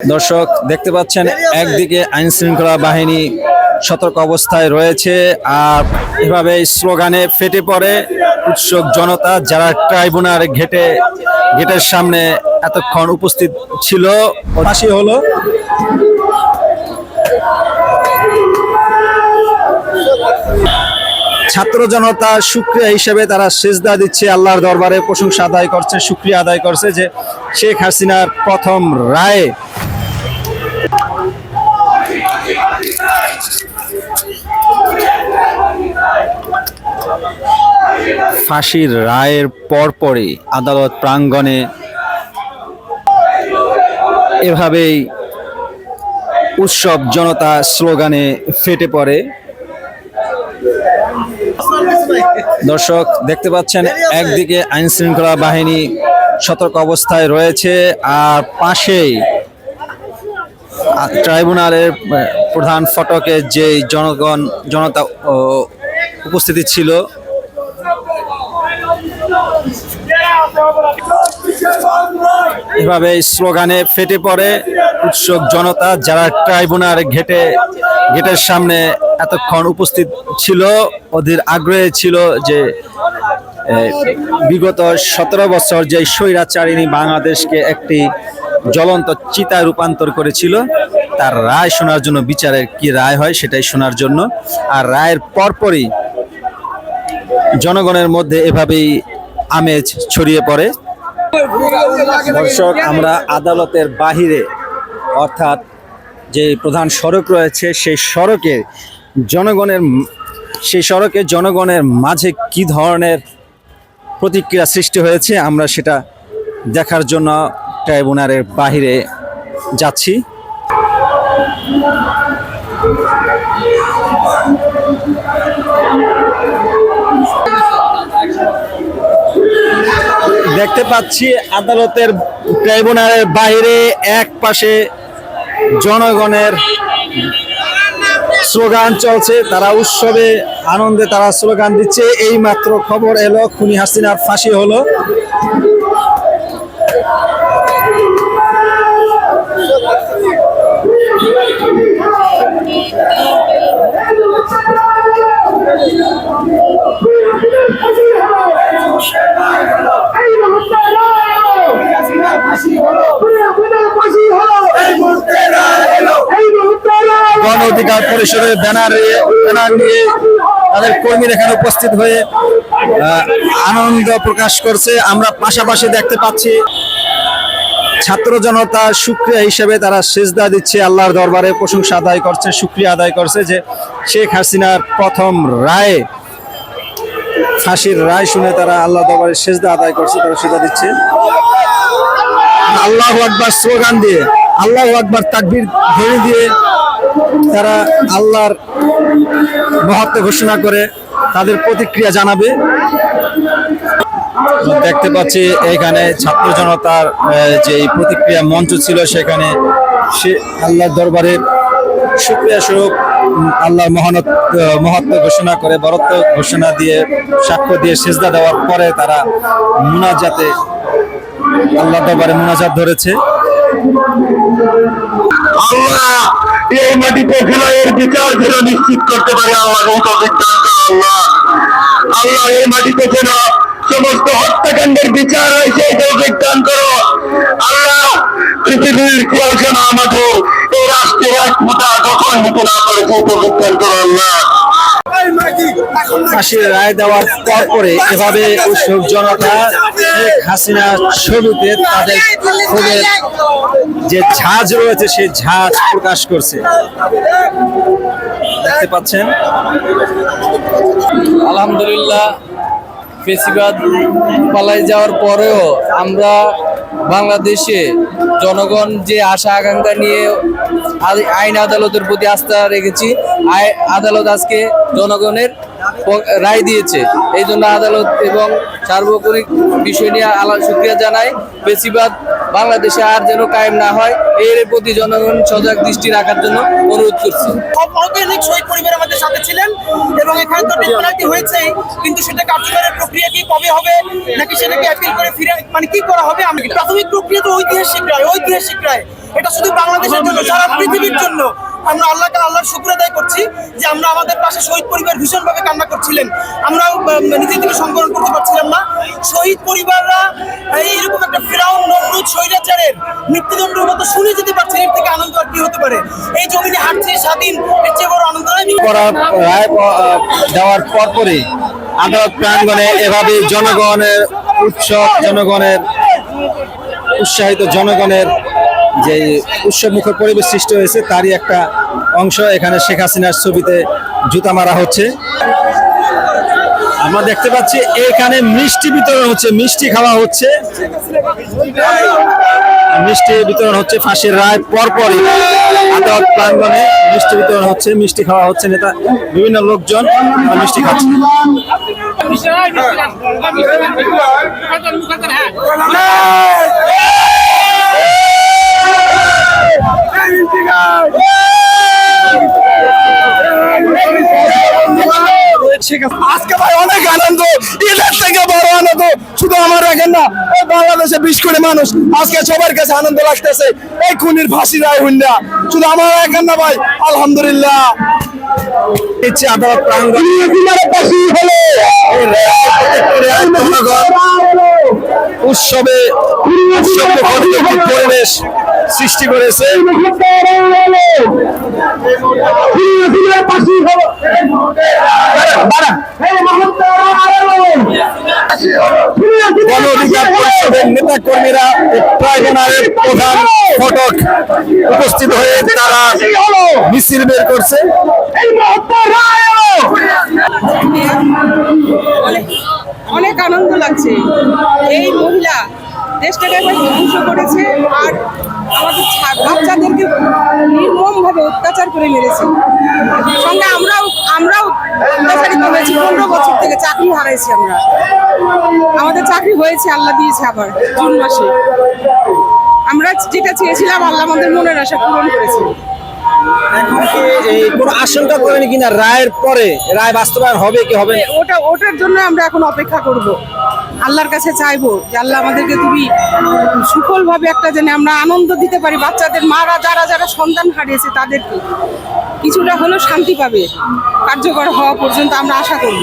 দর্শক দেখতে পাচ্ছেন একদিকে আইন শৃঙ্খলা বাহিনী সতর্ক অবস্থায় রয়েছে আর এভাবে স্লোগানে ফেটে পড়ে উৎসুক জনতা যারা ট্রাইব্যুনাল ঘেটে গেটের সামনে এতক্ষণ উপস্থিত ছিল। হলো ছাত্র জনতা সুক্রিয়া হিসেবে তারা সেজদা দিচ্ছে আল্লাহর দরবারে প্রশংসা আদায় করছে সুক্রিয়া আদায় করছে যে শেখ হাসিনার প্রথম রায়ে ফাঁসির রায়ের পরপরই আদালত প্রাঙ্গণে এভাবেই উৎসব জনতা স্লোগানে ফেটে পড়ে। দর্শক, দেখতে পাচ্ছেন, একদিকে আইন শৃঙ্খলা বাহিনী সতর্ক অবস্থায় রয়েছে, আর পাশেই ট্রাইব্যুনালের প্রধান ফটকে যে জনগণ, জনতা উপস্থিতি ছিল। এভাবে স্লোগানে ফেটে পড়ে উৎসুক জনতা যারা ট্রাইব্যুনাল ঘেটে গেটের সামনে এতক্ষণ উপস্থিত ছিল ওদের আগ্রহে ছিল যে বিগত সতেরো বছর যে স্বৈরাচারিণী বাংলাদেশকে একটি জ্বলন্ত চিতায় রূপান্তর করেছিল তার রায় শোনার জন্য বিচারের কি রায় হয় সেটাই শোনার জন্য। আর রায়ের পরপরই জনগণের মধ্যে এভাবেই আমেজ ছড়িয়ে পড়ে। দর্শক, আমরা আদালতের বাহিরে, অর্থাৎ যে প্রধান সড়ক রয়েছে, সেই সড়কে জনগণের সেই সড়কে জনগণের মাঝে কি ধরনের প্রতিক্রিয়া সৃষ্টি হয়েছে, আমরা সেটা দেখার জন্য ট্রাইব্যুনালের বাহিরে যাচ্ছি। দেখতে পাচ্ছি আদালতের ট্রাইব্যুনালের বাইরে এক পাশে জনগণের স্লোগান চলছে, তারা উৎসবে আনন্দে তারা স্লোগান দিচ্ছে। এই মাত্র খবর এলো, খুনি হাসিনার ফাঁসি হলো এই মুহূর্তে এই মুহূর্তে গণ অধিকার পরিষদের ব্যানারে ব্যানার নিয়ে তাদের কর্মীরা এখানে উপস্থিত হয়ে আনন্দ প্রকাশ করছে। আমরা পাশাপাশি দেখতে পাচ্ছি ছাত্র জনতা সুক্রিয়া হিসেবে তারা সেজদা দিচ্ছে আল্লাহর দরবারে, প্রশংসা আদায় করছে, সুক্রিয়া আদায় করছে যে শেখ হাসিনার প্রথম রায়ে, ফাঁসির রায় শুনে তারা আল্লাহ দরবারে সেজদা আদায় করছে, তারা সেজদা দিচ্ছে। আল্লাহ আকবার স্লোগান দিয়ে, আল্লাহ আকবার তাকবির ধ্বনি দিয়ে তারা আল্লাহর মহত্ব ঘোষণা করে তাদের প্রতিক্রিয়া জানাবে। দেখতে পাচ্ছি এখানে ছাত্র জনতার যে প্রতিক্রিয়া মঞ্চ ছিল সেখানে সে আল্লাহর দরবারে সুক্রিয়া স্বরূপ উম, আল্লাহর মহানত মহত্ব ঘোষণা করে বরত্ব ঘোষণা দিয়ে সাক্ষ্য দিয়ে সেজদা দেওয়ার পরে তারা মুনাজাতে আল্লাহ দরবারে মুনাজাত ধরেছে। আল্লাহ, এই মাটিতে ফিলয়ের বিচার যেন নিশ্চিত করতে পারে আল্লাহ আল্লাহ। আল্লাহ, এই মাটিতে যেন সমস্ত হত্যাকাণ্ডের বিচার হয়, সেই তৌফিক দান করো। আল্লাহ, পৃথিবীর কেউ যেন আমাদের এই রাষ্ট্রের এক মোটা দখল হতে না পারে সেই তৌফিক দান করো আল্লাহ। ফাঁসির রায় দেওয়ার পর এভাবে উৎসুক জনতা শেখ হাসিনা ছবিতে তাদের ক্ষোভের যে ঝাঁজ রয়েছে সেই ঝাঁজ প্রকাশ করছে। দেখতে পাচ্ছেন? আলহামদুলিল্লাহ, ফেসিবাদ পালাই যাওয়ার পরেও আমরা বাংলাদেশে জনগণ যে আশা আকাঙ্ক্ষা নিয়ে আইন আদালতের প্রতি আস্থা রেখেছি আদালত আজকে জনগণের রায় দিয়েছে। এই জন্য আদালত এবং সার্বক্ষণিক বিষয় নিয়ে আলা শুক্রিয়া জানায় বেশিরভাগ বাংলাদেশে আর যেন কায়েম না হয়, এর প্রতি জনগণ সজাগ দৃষ্টি রাখার জন্য অনুরোধ করছি। অর্গানিক শহীদ আমাদের সাথে ছিলেন এবং এখানে তো পেনাল্টি হয়েছে, কিন্তু সেটা কার্যকরের প্রক্রিয়া কি কবে হবে, নাকি সেটাকে অ্যাপিল করে ফিরে মানে কি করা হবে? আমি প্রাথমিক প্রক্রিয়া তো ঐতিহাসিক রায় ঐতিহাসিক রায়। এটা শুধু বাংলাদেশের জন্য, সারা পৃথিবীর জন্য। আমরা আল্লাহকে আল্লাহর শুক্র আদায় করছি যে আমরা আমাদের পাশে শহীদ পরিবার ভীষণভাবে কান্না করছিলেন। আমরা নিজে থেকে সংকলন করতে পারছিলাম না। শহীদ পরিবাররা এই এরকম একটা ফেরাউন, নমরুদ, স্বৈরাচারের মৃত্যুদণ্ডের মতো শুনে যেতে পারছে এর থেকে আনন্দ আর কি হতে পারে। এই জমিনে হাঁটছে স্বাধীন, এর চেয়ে বড় আনন্দ রায় দেওয়ার পরপরই আদালত প্রাঙ্গণে এভাবে জনগণের উৎসব, জনগণের উৎসাহিত জনগণের যে উৎসবমুখর পরিবেশ সৃষ্টি হয়েছে, তারই একটা অংশ এখানে শেখ হাসিনার ছবিতে জুতা মারা হচ্ছে। আমরা দেখতে পাচ্ছি, এখানে মিষ্টি বিতরণ হচ্ছে, মিষ্টি খাওয়া হচ্ছে। মিষ্টি বিতরণ হচ্ছে ফাঁসির রায়, পরপরই আদালত প্রাঙ্গণে মিষ্টি বিতরণ হচ্ছে, মিষ্টি খাওয়া হচ্ছে নেতা, বিভিন্ন লোকজন মিষ্টি খাচ্ছে ভাই আনন্দ ঈদের থেকে বড় আনন্দ শুধু আমার এখন না এই বাংলাদেশে বিশ কোটি মানুষ আজকে সবার কাছে আনন্দ লাগতেছে। এই খুনির ফাঁসি রায় হইনা শুধু আমার এখন না ভাই আলহামদুলিল্লাহ। ইচ্ছে আদালত প্রাঙ্গণ উৎসবে পরিবেশ সৃষ্টি করেছে গণ অধিকার পরিষদের নেতা কর্মীরা ট্রাইব্যুনালের প্রধান ফটক উপস্থিত হয়ে তারা মিছিল বের করছে। অনেক অনেক আনন্দ লাগছে। এই মহিলা দেশটাকে একবার ধ্বংস করেছে আর আমাদের বাচ্চাদেরকে নির্মমভাবে অত্যাচার করে মেরেছে। সঙ্গে আমরাও আমরাও অত্যাচারিত হয়েছি। পনেরো বছর থেকে চাকরি হারাইছি আমরা। আমাদের চাকরি হয়েছে আল্লাহ দিয়েছে আবার জুন মাসে। আমরা যেটা চেয়েছিলাম আল্লাহ আমাদের মনের আশা পূরণ করেছে। কোনো আশঙ্কা করেন কিনা? রায়ের পরে রায় বাস্তবায়ন হবে কি হবে? ওটা ওটার জন্য আমরা এখন অপেক্ষা করব। আল্লাহর কাছে চাইব যে আল্লাহ আমাদেরকে তুমি সুফলভাবে একটা যেন আমরা আনন্দ দিতে পারি। বাচ্চাদের মারা, যারা যারা সন্তান হারিয়েছে তাদেরকে। কিছুটা হলেও শান্তি পাবে। কার্যকর হওয়া পর্যন্ত আমরা আশা করব।